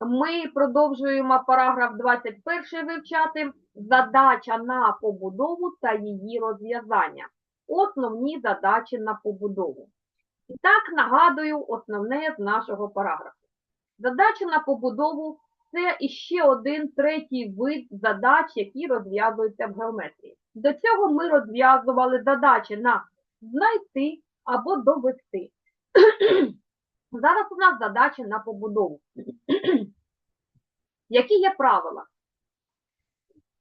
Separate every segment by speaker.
Speaker 1: Ми продовжуємо параграф 21 вивчати. Задача на побудову та її розв'язання. Основні задачі на побудову. І так нагадую основне з нашого параграфу. Задача на побудову це іще один третій вид задач, які розв'язуються в геометрії. До цього ми розв'язували задачі на знайти або довести. Зараз у нас задача на побудову. Які є правила?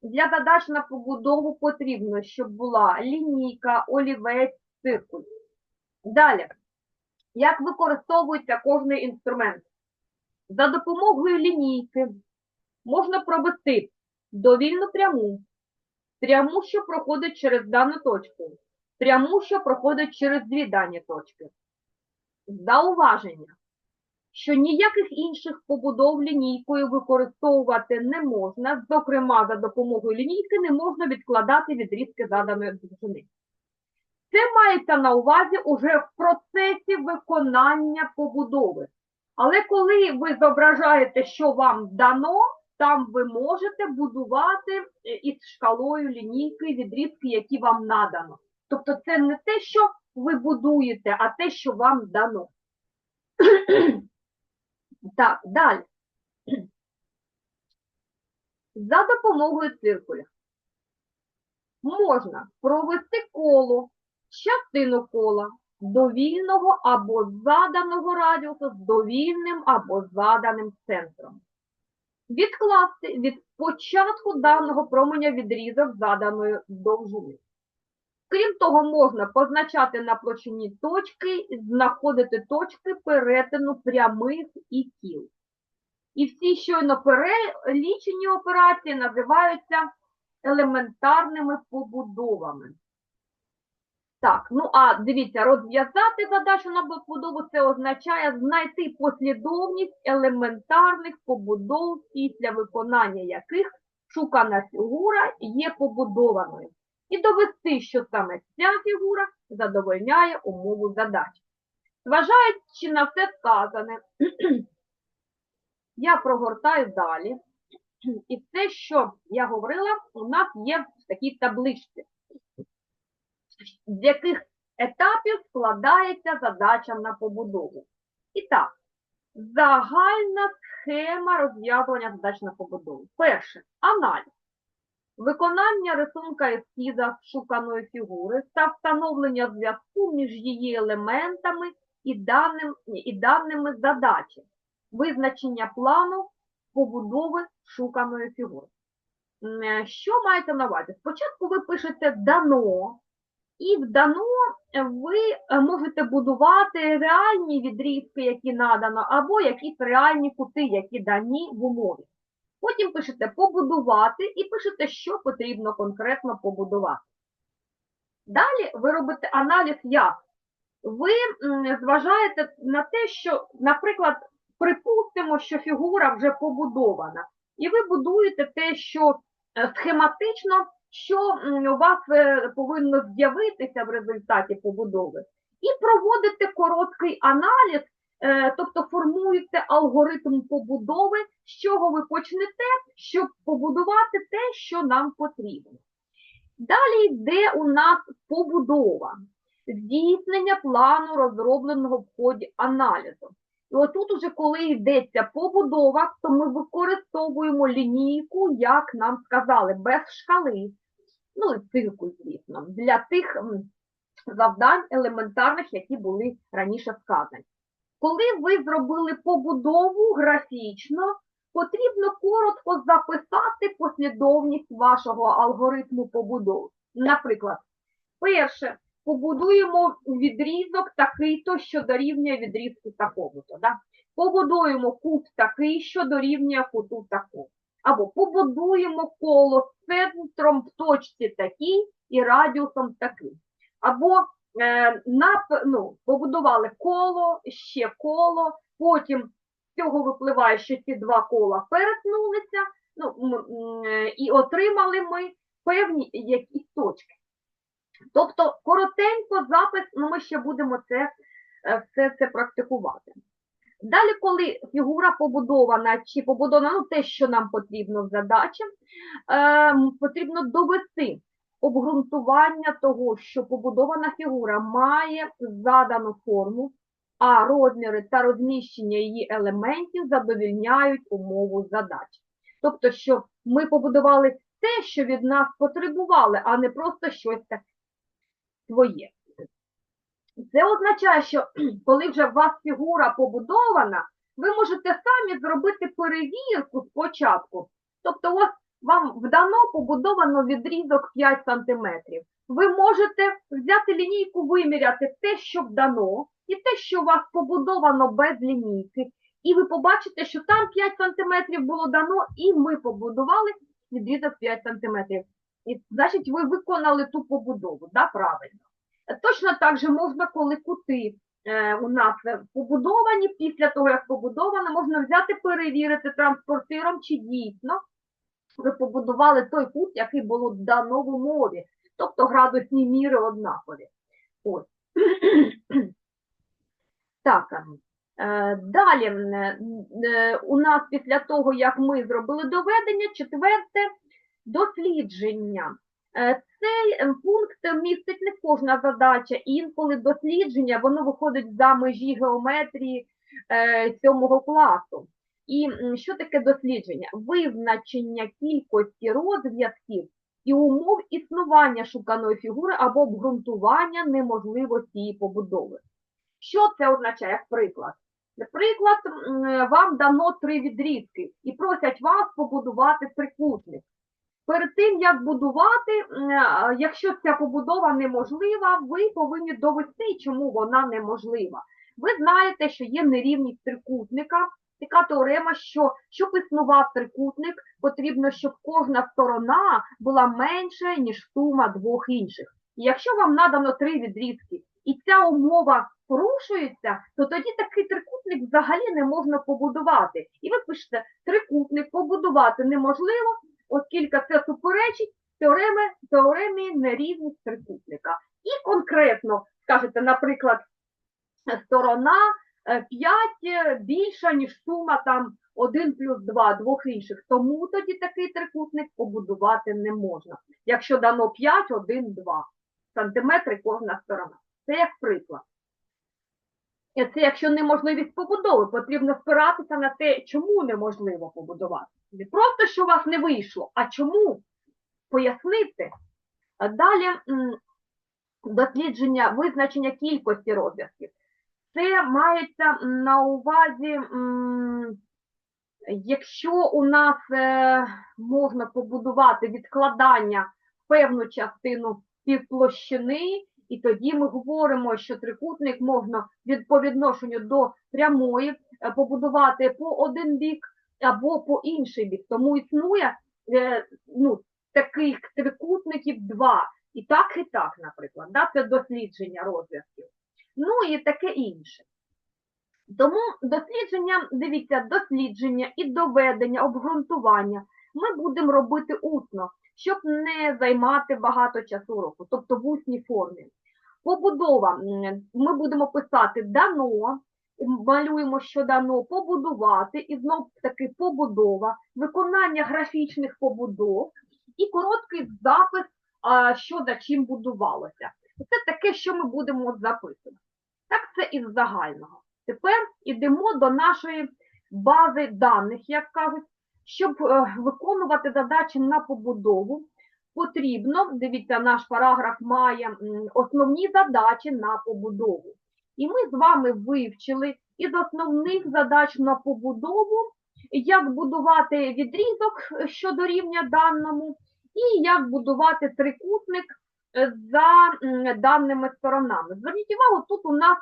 Speaker 1: Для задач на побудову потрібно, щоб була лінійка, олівець, циркуль. Далі, як використовується кожний інструмент? За допомогою лінійки можна провести довільну пряму, пряму, що проходить через дану точку, пряму, що проходить через дві дані точки. Зауваження, що ніяких інших побудов лінійкою використовувати не можна, зокрема, за допомогою лінійки не можна відкладати відрізки заданої довжини. Це мається на увазі уже в процесі виконання побудови. Але коли ви зображаєте, що вам дано, там ви можете будувати е, із шкалою лінійки відрізки, які вам надано. Тобто це не те, що ви будуєте, а те, що вам дано. Так, далі. За допомогою циркуля можна провести коло, частину кола довільного або заданого радіусу з довільним або заданим центром. Відкласти від початку даного променя відрізок заданої довжини. Крім того, можна позначати на площині точки, знаходити точки перетину прямих і кіл. І всі щойно перелічені операції називаються елементарними побудовами. Так, ну а дивіться, розв'язати задачу на побудову це означає знайти послідовність елементарних побудов, після виконання яких шукана фігура є побудованою. І довести, що саме ця фігура задовольняє умову задачі. Зважаючи на все сказане, я прогортаю далі. І те, що я говорила, у нас є в такій табличці з яких етапів складається задача на побудову. І так, загальна схема розв'язування задач на побудову. Перше аналіз. Виконання рисунка ескіза шуканої фігури та встановлення зв'язку між її елементами і, даним, і даними задачі. Визначення плану побудови шуканої фігури. Що маєте на увазі? Спочатку ви пишете дано, і в дано ви е, можете будувати реальні відрізки, які надано, або якісь реальні кути, які дані в умові. Потім пишете побудувати і пишете, що потрібно конкретно побудувати. Далі ви робите аналіз як. Ви зважаєте на те, що, наприклад, припустимо, що фігура вже побудована, і ви будуєте те, що е, схематично що у вас е, повинно з'явитися в результаті побудови, і проводите короткий аналіз, тобто формуєте алгоритм побудови, з чого ви почнете, щоб побудувати те, що нам потрібно. Далі йде у нас побудова, здійснення плану, розробленого в ході аналізу. І отут уже, коли йдеться побудова, то ми використовуємо лінійку, як нам сказали, без шкали ну і циркуль, звісно, для тих завдань елементарних, які були раніше сказані. Коли ви зробили побудову графічно, потрібно коротко записати послідовність вашого алгоритму побудови. Наприклад, перше, побудуємо відрізок такий-то, що дорівнює відрізку такому-то. Да? Побудуємо кут такий, що дорівнює куту такому або побудуємо коло з центром в точці такій і радіусом таким. Або на, ну, побудували коло, ще коло, потім з цього випливає, що ці два кола перетнулися, ну, м, і отримали ми певні якісь точки. Тобто, коротенько запис, ну ми ще будемо це, е, все це практикувати. Далі, коли фігура побудована чи побудована, ну те, що нам потрібно в задачі, ем, потрібно довести обґрунтування того, що побудована фігура має задану форму, а розміри та розміщення її елементів задовільняють умову задачі. Тобто, що ми побудували те, що від нас потребували, а не просто щось таке своє. Це означає, що коли вже у вас фігура побудована, ви можете самі зробити перевірку спочатку. Тобто, ось вам вдано побудовано відрізок 5 см. Ви можете взяти лінійку, виміряти те, що вдано, і те, що у вас побудовано без лінійки. І ви побачите, що там 5 см було дано, і ми побудували відрізок 5 см. І, значить, ви виконали ту побудову, да, правильно. Точно так же можна, коли кути е, у нас побудовані, після того, як побудовано, можна взяти, перевірити транспортиром, чи дійсно ви побудували той кут, який було дано в умові. Тобто градусні міри однакові. Ось. Так, е, далі е, е, у нас після того, як ми зробили доведення, четверте дослідження. Цей пункт містить не кожна задача, інколи дослідження, воно виходить за межі геометрії сьомого класу. І що таке дослідження? Визначення кількості розв'язків і умов існування шуканої фігури або обґрунтування неможливості її побудови. Що це означає, як приклад? Наприклад, вам дано три відрізки і просять вас побудувати трикутник. Перед тим, як будувати, якщо ця побудова неможлива, ви повинні довести, чому вона неможлива. Ви знаєте, що є нерівність трикутника, така теорема, що щоб існував трикутник, потрібно, щоб кожна сторона була менше, ніж сума двох інших. І якщо вам надано три відрізки, і ця умова порушується, то тоді такий трикутник взагалі не можна побудувати. І ви пишете, трикутник побудувати неможливо, оскільки це суперечить теореми, теоремі нерівність трикутника. І конкретно скажете, наприклад, сторона 5 більша, ніж сума там 1 плюс 2 двох інших. Тому тоді такий трикутник побудувати не можна. Якщо дано 5, 1, 2 сантиметри кожна сторона. Це як приклад. Це якщо неможливість побудови, потрібно спиратися на те, чому неможливо побудувати. Не просто, що у вас не вийшло, а чому пояснити. Далі дослідження визначення кількості розв'язків. Це мається на увазі, якщо у нас е, можна побудувати відкладання в певну частину півплощини, і тоді ми говоримо, що трикутник можна від по відношенню до прямої е, побудувати по один бік або по інший бік. Тому існує е, ну, таких трикутників два. І так, і так, наприклад. Да? Це дослідження розв'язків. Ну і таке інше. Тому дослідження, дивіться, дослідження і доведення, обґрунтування ми будемо робити усно, щоб не займати багато часу року, тобто в усній формі. Побудова. Ми будемо писати дано, малюємо, що дано, побудувати, і знов таки побудова, виконання графічних побудов і короткий запис, що за чим будувалося. Це таке, що ми будемо записувати. Так, це із загального. Тепер йдемо до нашої бази даних, як кажуть, щоб е, виконувати задачі на побудову. Потрібно, дивіться, наш параграф має основні задачі на побудову. І ми з вами вивчили із основних задач на побудову, як будувати відрізок щодо рівня даному, і як будувати трикутник за даними сторонами. Зверніть увагу, тут у нас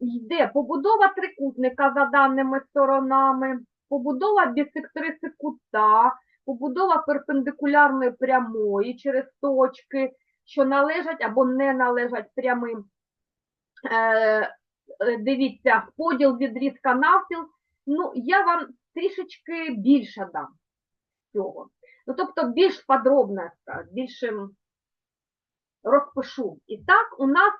Speaker 1: йде побудова трикутника за даними сторонами, побудова бісектриси кута, побудова перпендикулярної прямої через точки, що належать або не належать прямим. Е, е, дивіться, поділ відрізка навпіл. Ну, я вам трішечки більше дам цього. Ну, тобто більш подробно, більше розпишу. І так, у нас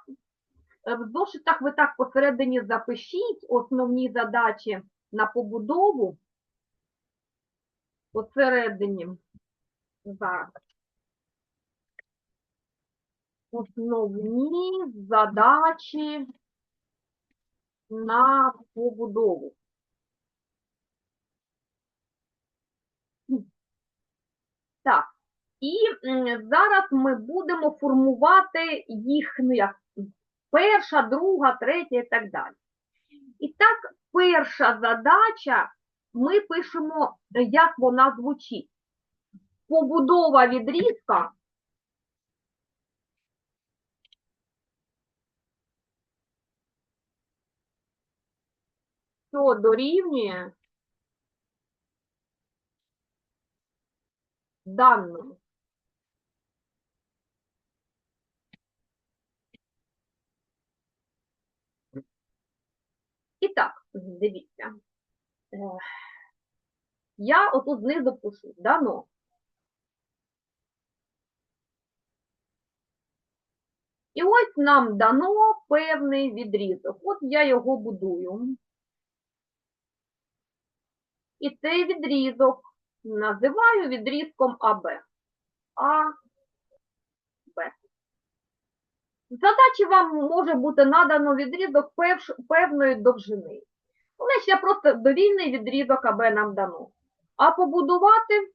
Speaker 1: е, в зошитах ви так посередині запишіть основні задачі на побудову. Посередині. Зараз. Основні задачі на побудову. Так, і зараз ми будемо формувати їх ну, як перша, друга, третя і так далі. І так, перша задача, ми пишемо, як вона звучить. Побудова відрізка що дорівнює даному. І так, дивіться. Е, Я отут знизу пишу дано. І ось нам дано певний відрізок. От я його будую. І цей відрізок називаю відрізком АБ. А, Б. В задачі вам може бути надано відрізок певної довжини. Але ще просто довільний відрізок АБ нам дано. А побудувати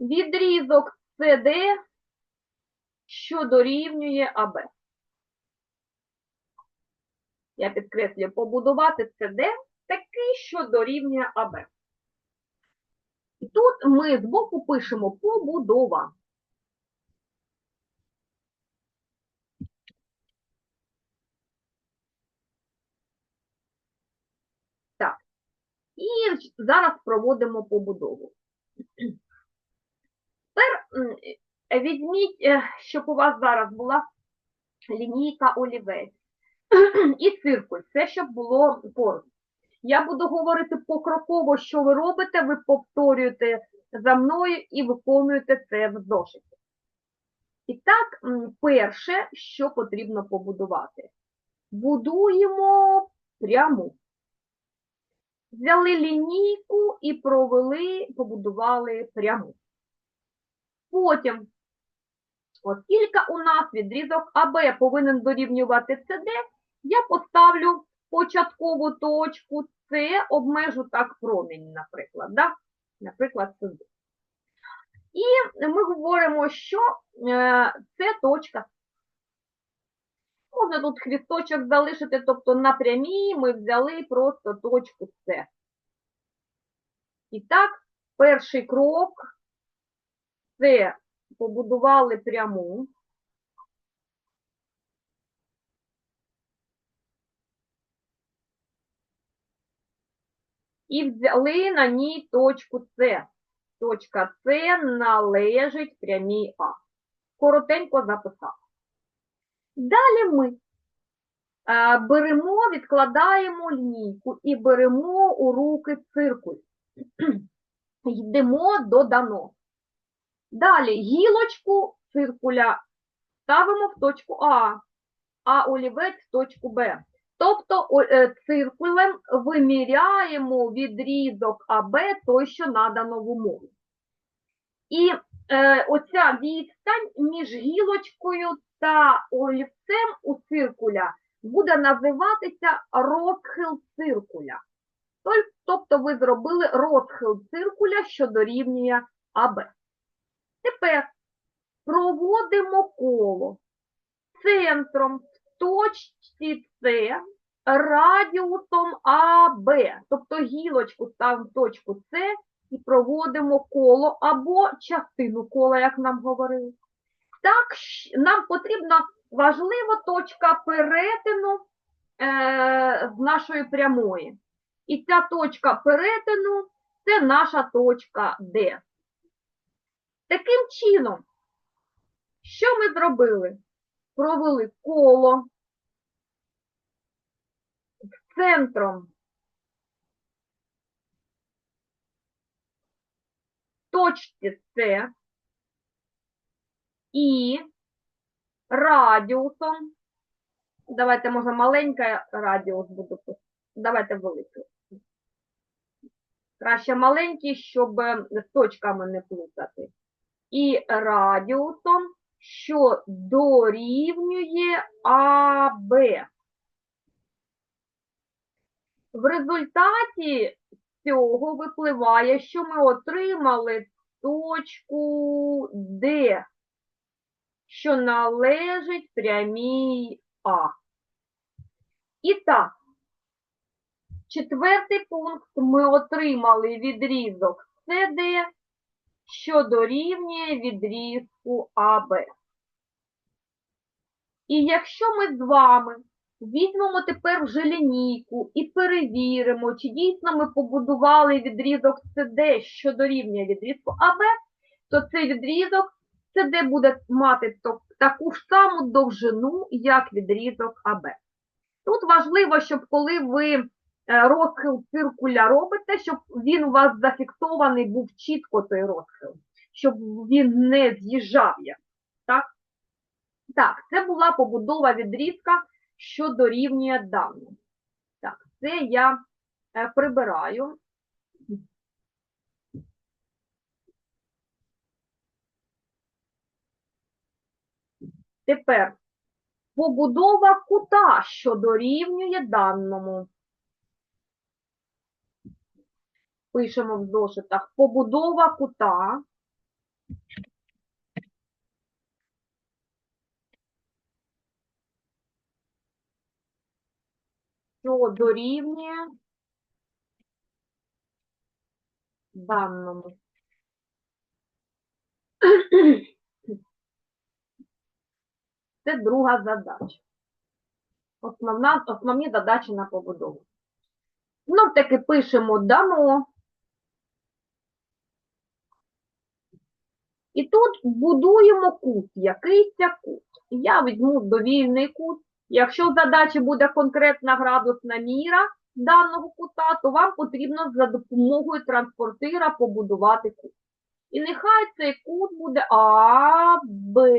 Speaker 1: відрізок СД, що дорівнює АБ. Я підкреслюю, побудувати СД такий, що дорівнює АБ. Тут ми збоку пишемо побудова. Так. І зараз проводимо побудову. Тепер е, візьміть, е, щоб у вас зараз була лінійка олівець і циркуль, все, щоб було поруч. Я буду говорити покроково, що ви робите, ви повторюєте за мною і виконуєте це в зошиті. І так, перше, що потрібно побудувати. Будуємо пряму. Взяли лінійку і провели, побудували пряму. Потім, оскільки у нас відрізок АБ повинен дорівнювати СД, я поставлю початкову точку С, обмежу так промінь, наприклад. Да? Наприклад, сюди. І ми говоримо, що е, це точка. Можна тут хвісточок залишити, тобто на прямій ми взяли просто точку С. І так, перший крок це побудували пряму. І взяли на ній точку С. Точка С належить прямій А. Коротенько записав. Далі ми е, беремо, відкладаємо лінійку і беремо у руки циркуль. Йдемо до дано. Далі гілочку циркуля ставимо в точку А, а олівець в точку Б. Тобто е, циркулем виміряємо відрізок АБ той, що надано в умові. І е, оця відстань між гілочкою та олівцем у циркуля буде називатися розхил циркуля. Тобто ви зробили розхил циркуля, що дорівнює АБ. Тепер проводимо коло центром точці С радіусом АБ. Тобто гілочку в точку С і проводимо коло або частину кола, як нам говорили. Так, нам потрібна важлива точка перетину е, з нашої прямої. І ця точка перетину це наша точка Д. Таким чином, що ми зробили? Провели коло з центром точці С і радіусом. Давайте, може, маленька радіус буду. Давайте великий. Краще маленький, щоб з точками не плутати. І радіусом, що дорівнює АБ. В результаті цього випливає, що ми отримали точку Д, що належить прямій А. І так, четвертий пункт ми отримали відрізок СД, що дорівнює відрізку АБ. І якщо ми з вами візьмемо тепер вже лінійку і перевіримо, чи дійсно ми побудували відрізок СД, що дорівнює відрізку АБ, то цей відрізок СД буде мати таку ж саму довжину, як відрізок АБ. Тут важливо, щоб коли ви е, розхил циркуля робите, щоб він у вас зафіксований був чітко той розхил, щоб він не з'їжджав. Так? Так, це була побудова відрізка, що дорівнює даному. Так, це я е, прибираю. Тепер побудова кута, що дорівнює даному. Пишемо в зошитах. Побудова кута. Що дорівнює даному. Це друга задача. Основна, основні задачі на побудову. Знов таки пишемо дано. І тут будуємо кут, якийсь кут. Я візьму довільний кут. Якщо в задачі буде конкретна градусна міра даного кута, то вам потрібно за допомогою транспортира побудувати кут. І нехай цей кут буде А, Б,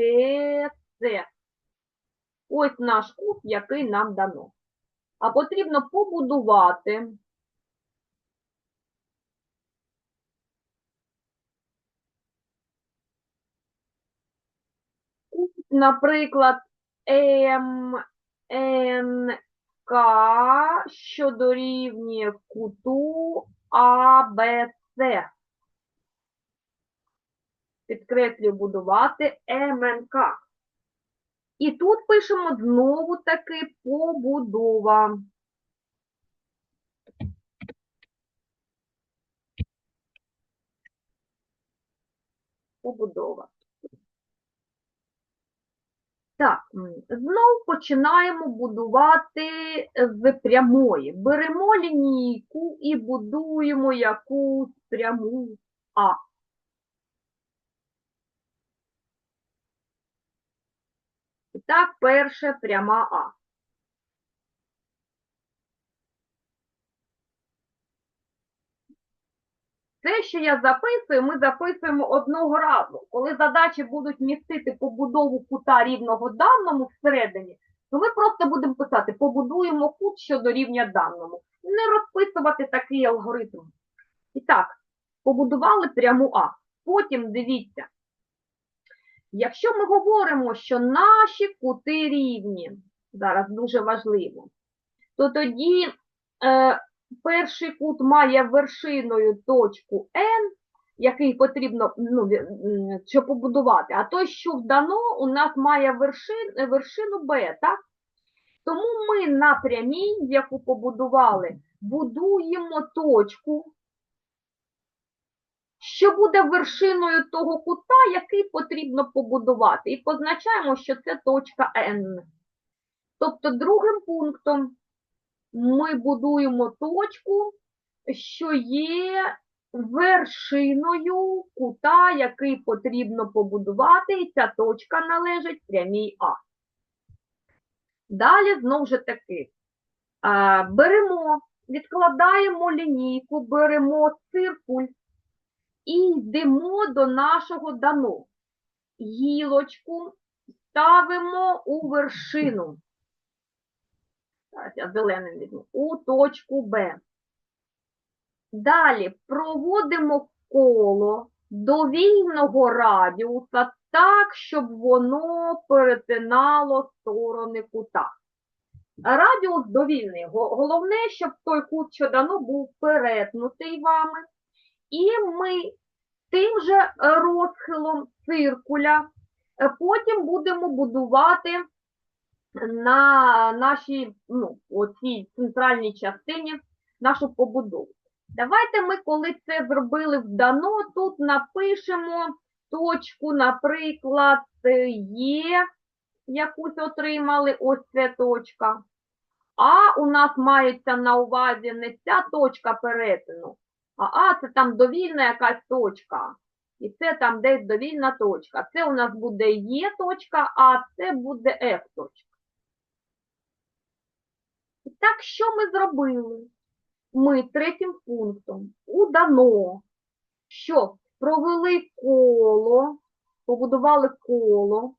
Speaker 1: С. Ось наш кут, який нам дано. А потрібно побудувати кут, наприклад, МНК, що дорівнює куту АБС. Підкреслюю будувати МНК. І тут пишемо знову таки побудова. Побудова. Так, знов починаємо будувати з прямої. Беремо лінійку і будуємо якусь пряму А. І так, перша пряма А. Те, що я записую, ми записуємо одного разу. Коли задачі будуть містити побудову кута рівного даному всередині, то ми просто будемо писати побудуємо кут, що дорівнює даному. Не розписувати такий алгоритм. І так, побудували пряму А. Потім дивіться, Якщо ми говоримо, що наші кути рівні, зараз дуже важливо, то тоді е, перший кут має вершиною точку N, який потрібно ну, щоб побудувати, а той, що вдано, у нас має вершин, вершину B, так? Тому ми на прямій, яку побудували, будуємо точку, що буде вершиною того кута, який потрібно побудувати. І позначаємо, що це точка N. Тобто другим пунктом ми будуємо точку, що є вершиною кута, який потрібно побудувати, і ця точка належить прямій А. Далі, знову ж таки, беремо, відкладаємо лінійку, беремо циркуль і йдемо до нашого дано. Гілочку ставимо у вершину. Я зеленим візьму. У точку Б. Далі проводимо коло довільного радіуса так, щоб воно перетинало сторони кута. Радіус довільний. Головне, щоб той кут, що дано, був перетнутий вами. І ми тим же розхилом циркуля е, потім будемо будувати на нашій ну, оцій центральній частині нашу побудову. Давайте ми, коли це зробили в дано, тут напишемо точку, наприклад, е, є, якусь отримали, ось ця точка. А у нас мається на увазі не ця точка перетину, а А це там довільна якась точка. І це там десь довільна точка. Це у нас буде Є точка, а це буде F точка. Так, що ми зробили? Ми третім пунктом удано, що провели коло, побудували коло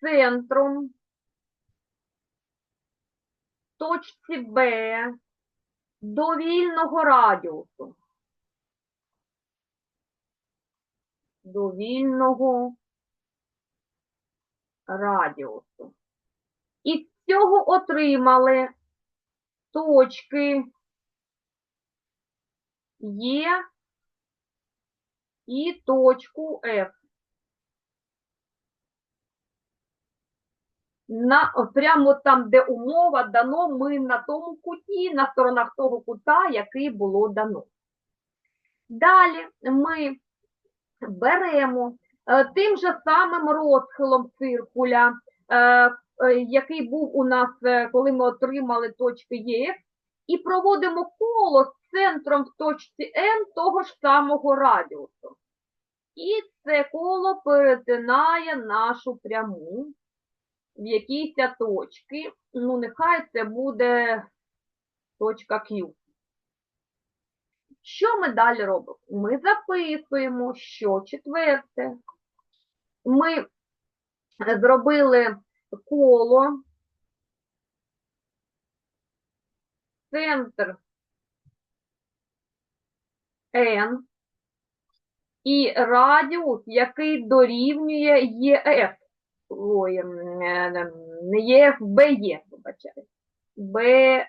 Speaker 1: центром точці Б довільного радіусу. Довільного радіусу. Цього отримали точки Є і точку F. На, прямо там, де умова дано, ми на тому куті, на сторонах того кута, який було дано. Далі ми беремо е, тим же самим розхилом циркуля, е, який був у нас, е, коли ми отримали точки ЄФ, і проводимо коло з центром в точці N того ж самого радіусу. І це коло перетинає нашу пряму в якійсь точки. Ну, нехай це буде точка Q. Що ми далі робимо? Ми записуємо, що четверте. Ми зробили коло, центр N і радіус, який дорівнює ЄФ. Ой, е, не ЄФ, БЕ, вибачаю. БЕ.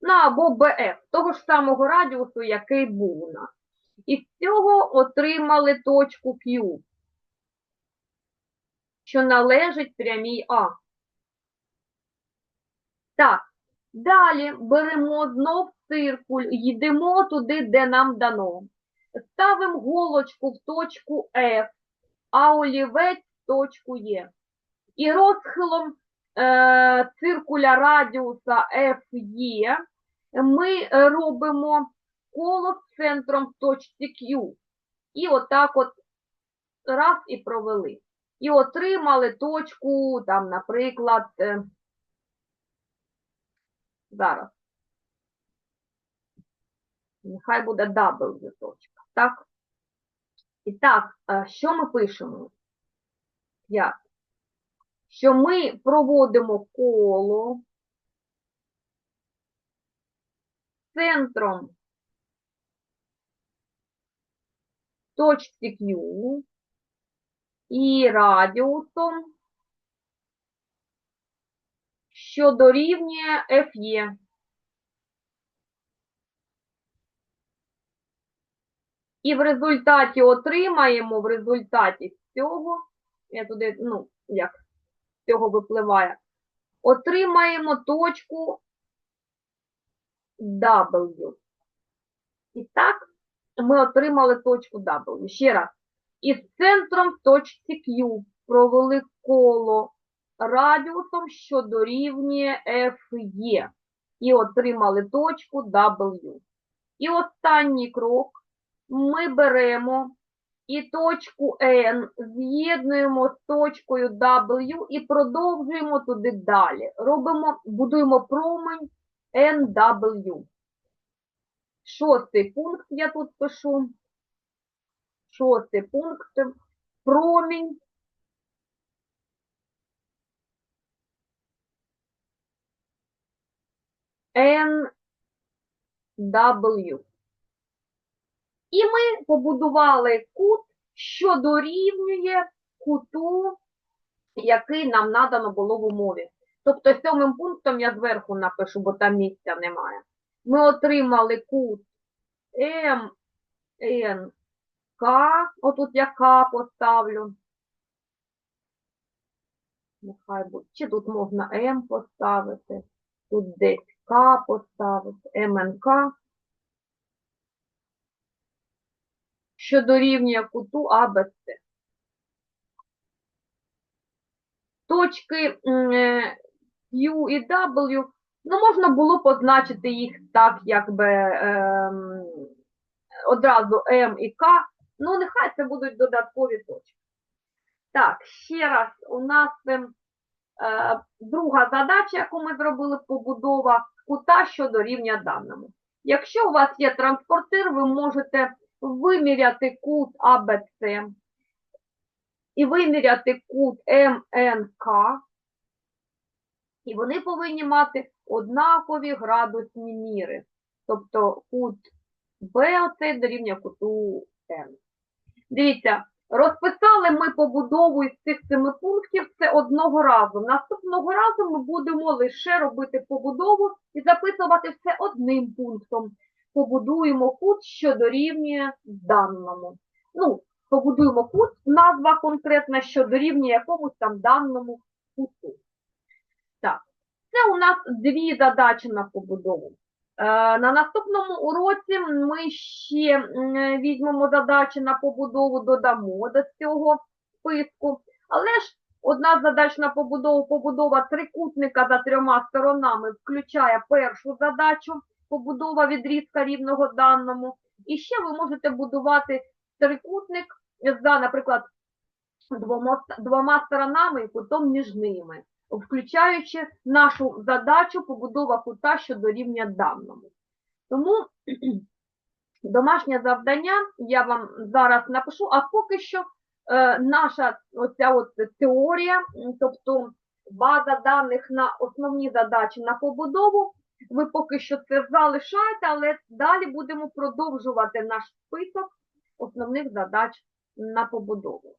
Speaker 1: Ну, або БФ, того ж самого радіусу, який був у нас. І з цього отримали точку Q, що належить прямій А. Так, далі беремо знов циркуль, йдемо туди, де нам дано. Ставимо голочку в точку F, а олівець в точку Е. І розхилом е, циркуля радіуса FE ми робимо коло з центром в точці Q. І отак от раз і провели. І отримали точку, там, наприклад, е, зараз. Нехай буде W точка, так? І так, е, що ми пишемо? Як? Що ми проводимо коло центром точці Q і радіусом, що дорівнює FE. І в результаті отримаємо, в результаті цього, я туди, ну, як з цього випливає, отримаємо точку W. І так, ми отримали точку W. Ще раз. І центром в точці Q провели коло радіусом, що дорівнює FE. І отримали точку W. І останній крок. Ми беремо і точку N з'єднуємо з точкою W і продовжуємо туди далі. Робимо, будуємо промень NW. Шостий пункт я тут пишу. Шостий пункт. Промінь. NW. І ми побудували кут, що дорівнює куту, який нам надано було в умові. Тобто сьомим пунктом я зверху напишу, бо там місця немає. Ми отримали кут МНК, отут я К поставлю. Нехай буде. Чи тут можна М поставити, тут десь К поставити, МНК. Що дорівнює куту АБЦ. Точки м, е, Q і W, ну, можна було позначити їх так, якби ем, одразу М і К, ну, нехай це будуть додаткові точки. Так, ще раз, у нас ем, е, друга задача, яку ми зробили, побудова кута щодо рівня даному. Якщо у вас є транспортир, ви можете виміряти кут АБЦ і виміряти кут МНК, і вони повинні мати однакові градусні міри. Тобто кут Б оцей дорівнює куту М. Дивіться, розписали ми побудову із цих семи пунктів це одного разу. Наступного разу ми будемо лише робити побудову і записувати все одним пунктом. Побудуємо кут, що дорівнює даному. Ну, побудуємо кут, назва конкретна, що дорівнює якомусь там даному куту. Так, це у нас дві задачі на побудову. Е, На наступному уроці ми ще візьмемо задачі на побудову, додамо до цього списку. Але ж одна задач на побудову, побудова трикутника за трьома сторонами включає першу задачу, побудова відрізка рівного даному. І ще ви можете будувати трикутник за, наприклад, двома, двома сторонами і кутом між ними, включаючи нашу задачу побудова кута щодо рівня даному. Тому домашнє завдання я вам зараз напишу, а поки що е, наша оця от теорія, тобто база даних на основні задачі на побудову, ви поки що це залишаєте, але далі будемо продовжувати наш список основних задач на побудову.